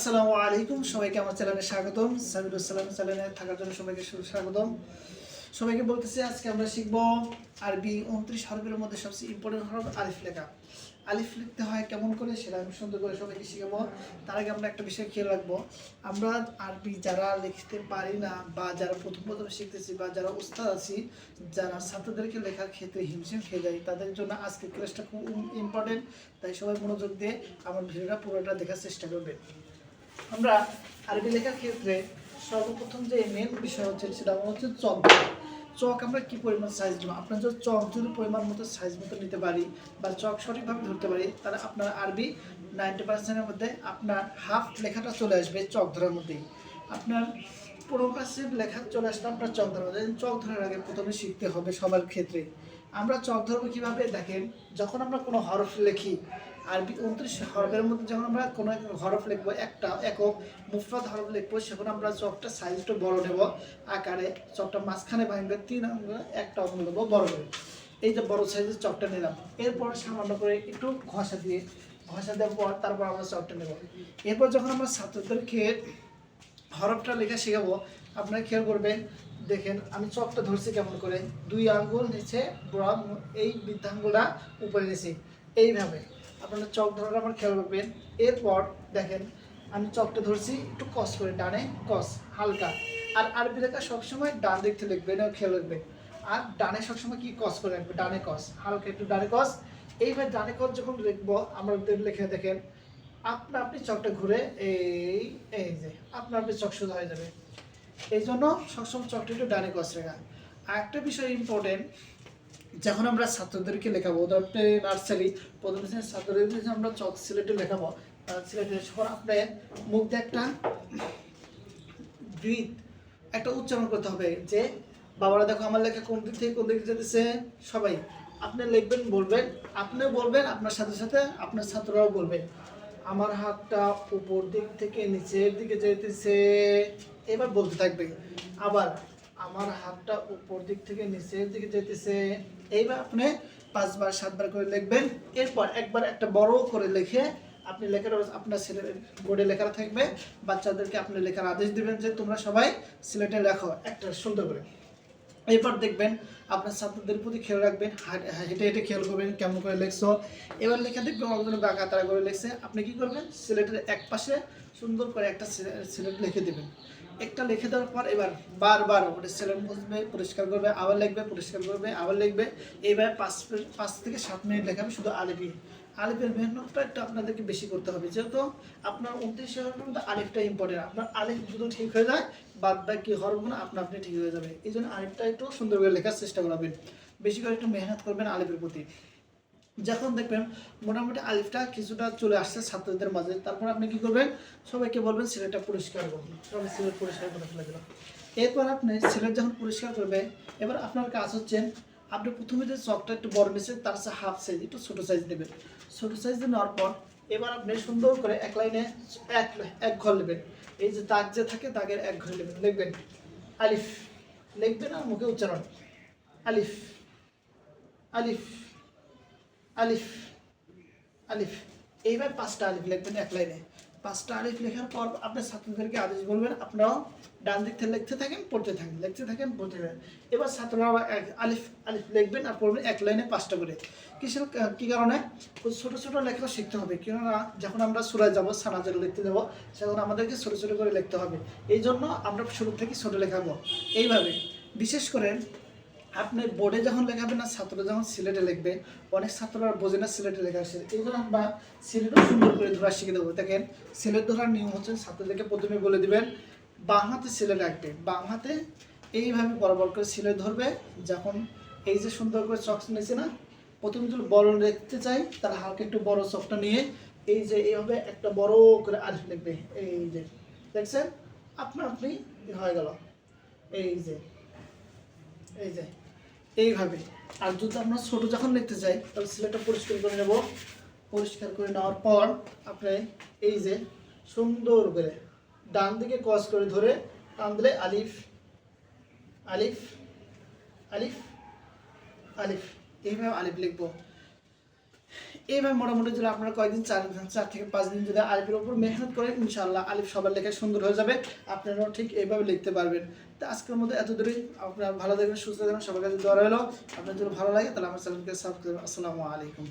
আসসালামু আলাইকুম। সবাইকে আমার চ্যানেলে স্বাগতম। সাবিরুসালাম চ্যানেলে থাকার জন্য সবাইকে স্বাগতম। সবাইকে বলতেছি আজকে আমরা শিখব আরবি উনত্রিশ হরফের মধ্যে সবচেয়ে ইম্পর্টেন্ট হরফ আলিফ লেখা। আলিফ লিখতে হয় কেমন করে সেটা আমি সুন্দর করে সবাইকে শিখাবো। তার আগে আমরা একটা বিষয় খেয়াল রাখব। আমরা আরবি যারা লিখতে পারি না বা যারা প্রথম প্রথম শিখতেছি বা যারা উস্তাদ আছি, যারা ছাত্রদেরকে লেখার ক্ষেত্রে হিমশিম খেয়ে যায়, তাদের জন্য আজকে ক্লাসটা খুব ইম্পর্টেন্ট তাই সবাই মনোযোগ দিয়ে আমার ভিডিওটা পুরোটা দেখার চেষ্টা করবেন আমরা আরবি লেখার ক্ষেত্রে সর্বপ্রথম যে মেন বিষয় হচ্ছে সেটা হচ্ছে চক। চক আমরা কি পরিমাণ সাইজ দেবো আপনার যদি চক যদি পরিমাণ মতো সাইজ মতো নিতে পারি বা চক সঠিকভাবে ধরতে পারি, তাহলে আপনার আরবি নাইনটি পার্সেন্টের মধ্যে আপনার হাফ লেখাটা চলে আসবে চক ধরার মধ্যেই। আপনার পুরো পার্সেন্ট লেখা চলে আসলে আপনার চক ধরা মধ্যে চক ধরার আগে প্রথমে শিখতে হবে সবার ক্ষেত্রে। আমরা চক ধরবো কীভাবে দেখেন, যখন আমরা কোনো হরফ লিখি আরবি উনত্রিশ হরফের মধ্যে যখন আমরা কোনো হরফ লিখব, একটা একক মুফরাদ হরফ লিখব, সেখন আমরা চকটা সাইজটা বড় নেব, আকারে চকটা মাঝখানে ভাঙবে, তিন একটা আঙুল দেবো বড় নেব। এই যে বড় সাইজের চকটা নিলাম। এরপর সামান্য করে একটু ঘষা দিয়ে, ঘষা দেওয়ার পর তারপর আমরা চকটা নেব। এরপর যখন আমরা ছাত্রদেরকে হরফটা লেখা শেখাবো। আপনারা খেয়াল করবেন, দেখেন আমি চকটা ধরছি কেমন করে। দুই আঙ্গুল নিচে বড় এই বৃদ্ধাঙ্গুলটা উপরে নিয়েছি এইভাবে আপনারা চক ধরাটা আমার খেয়াল করবেন। এরপর দেখেন, আমি চকটা ধরছি একটু কস করে, ডানে কস, হালকা। আর আরবি লেখা সবসময় ডান দিক থেকে লিখবেন খেয়াল রাখবেন। আর ডানে সবসময় কি কস করে রাখবে ডানে কস, হালকা একটু ডানে কস। এইভাবে ডানে কস যখন লিখব, আমরা লিখে দেখেন আপনা আপনি চকটা ঘুরে এই এই যে আপনা আপনি চক সোজা হয়ে যাবে। এই জন্য সবসময় চকটা একটু ডানে কস রেখা। আর একটা বিষয় ইম্পর্টেন্ট যখন আমরা ছাত্রদেরকে লেখাবো উদাহরণ নার্সারি প্রথম শ্রেণির ছাত্রদেরকে যখন আমরা চক সিলেটে লেখাবো সিলেটে যখন আপনি মুখ দিয়ে একটা ব্রিথ একটা উচ্চারণ করতে হবে যে, বাবারা, দেখো আমার লেখা কোন দিক থেকে কোন দিকে যেতেছে? সবাই, আপনি লিখবেন, বলবেন আপনি বলবেন, আপনার সাথে সাথে আপনার ছাত্ররাও বলবেন আমার হাতটা উপর দিক থেকে নিচের দিকে যেতেছে এবার বলতে থাকবে, আবার আমার হাতটা উপর দিক থেকে নিচের দিকে যেতেছে এইবার আপনি পাঁচবার, সাতবার করে লিখবেন। এরপর একবার একটা বড় করে লিখে আপনি লেখার আপনার ছেলে বোর্ডে লেখা থাকবে। বাচ্চাদেরকে আপনি লেখার আদেশ দিবেন যে তোমরা সবাই সিলেটে লেখো একটা সুন্দর করে। এরপর দেখবেন আপনার ছাত্রদের প্রতি খেয়াল রাখবেন, হেঁটে হেঁটে খেয়াল করবেন কেমন করে লেখছো। এবার লেখা দেখবেন অনেকজন বাঁকা তারা করে লেখছে। আপনি কি করবেন? সিলেটের এক পাশে সুন্দর করে একটা সিলে- সিলেট লিখে দেবেন। একটা লিখে দেওয়ার পর এবার বারবার ওটা সিলেট মুছবে, পরিষ্কার করবে, আবার লিখবে, পরিষ্কার করবে, আবার লিখবে। এইভাবে পাঁচ পাঁচ থেকে সাত মিনিট লেখাবে শুধু আলিপি। আলিফের মেহনতটা একটু আপনাদেরকে বেশি করতে হবে। যেহেতু আপনার উনত্রিশ হরফের আলিফটা ইম্পর্টেন্ট আপনার আলিফ যদি ঠিক হয়ে যায় বাদ বাকি হরফগুলো আপনা আপনি ঠিক হয়ে যাবে। এই জন্য আলিফটা একটু সুন্দর করে লেখার চেষ্টা করাবেন। বেশি করে একটু মেহনত করবেন আলিফের প্রতি। যখন দেখবেন মোটামুটি আলিফটা কিছুটা চলে আসছে ছাত্রদের মাঝে, তারপর আপনি কি করবেন? সবাইকে বলবেন সিলেটটা পরিষ্কার করুন সবাই সিলেট পরিষ্কার করে ফেলে দিল এরপর আপনি সিলেট যখন পরিষ্কার করবে, এবার আপনার কাজ হচ্ছে, আপনি প্রথমে যে চকটা একটু বড় নিয়েছেন তার সাথে হাফ সাইজ একটু ছোটো সাইজ দেবেন ছোটো সাইজ নেওয়ার পর এবার আপনি সুন্দর করে এক লাইনে এক এক ঘর নেবেন। এই যে দাগ যে থাকে, দাগের এক ঘর নেবেন। লিখবেন। আলিফ। লিখবেন আর মুখে উচ্চারণ। আলিফ। আলিফ। আলিফ। আলিফ। এইবার পাঁচটা আলিফ লিখবেন এক লাইনে। পাঁচটা আলিফ লেখার পর আপনার ছাত্রদেরকে আদেশ বলবেন, আপনারাও ডান দিক থেকে লিখতে থাকেন, পড়তে থাকেন, লিখতে থাকেন, পড়তে থাকেন। এবার ছাত্ররাও এক- আলিফ আলিফ লিখবেন আর পড়বেন এক লাইনে পাঁচটা করে। কিসের কী কারণে? ছোটো ছোটো লেখা শিখতে হবে। কেননা যখন আমরা সুরায় যাব, সানাজের লিখতে যাব, সেখন আমাদেরকে ছোটো ছোটো করে লিখতে হবে। এই জন্য আমরা শুরু থেকে ছোটো লেখাবো। এইভাবে। বিশেষ করে আপনি বোর্ডে যখন লেখাবেন না ছাত্র যখন সিলেটে লিখবে, অনেক ছাত্ররা বোঝে না সিলেটে লেখা আসে এই জন্য আমরা সিলেটও সুন্দর করে ধরা শিখে দেবো। দেখেন, সিলেট ধরার নিয়ম হচ্ছে ছাত্রদেরকে প্রথমে বলে দিবেন, বাম হাতে সিলেট রাখবে বাম হাতে এইভাবে বরাবর করে সিলেট ধরবে, যখন এই যে সুন্দর করে চক নিয়েছে না, প্রথমে যদি বড় লিখতে চাই তার হালকা একটু বড় চকটা নিয়ে, এই যে এইভাবে একটা বড় করে আলিফ লিখবে এই যে, দেখছেন? আপনার আপনি হয়ে গেল। এই যে এই যে এইভাবে। আর যদি আমরা ছোট যখন নিতে চাই তাহলে সিলেটটা পরিষ্কার করে নেব। পরিষ্কার করে নেওয়ার পর আপনি এই যে সুন্দর করে ডান দিকে কস করে ধরে টান দিলে আলিফ আলিফ আলিফ আলিফ। এইভাবে আলিফ লিখব। এইভাবে মোটামুটি যদি আপনারা কয়েকদিন, চার চার থেকে পাঁচ দিন যদি আলিফের উপর মেহনত করেন ইনশাল্লাহ আলিফ সবার লেখা সুন্দর হয়ে যাবে। আপনারাও ঠিক এইভাবে লিখতে পারবেন। তো আজকের মধ্যে এত দূরে আপনারা ভালো থাকবেন, সুস্থ থাকবেন, সবার কাছে দোয়া রইল। আপনার যদি ভালো লাগে, তাহলে আমার চ্যানেলকে সাবস্ক্রাইব আসসালামু আলাইকুম।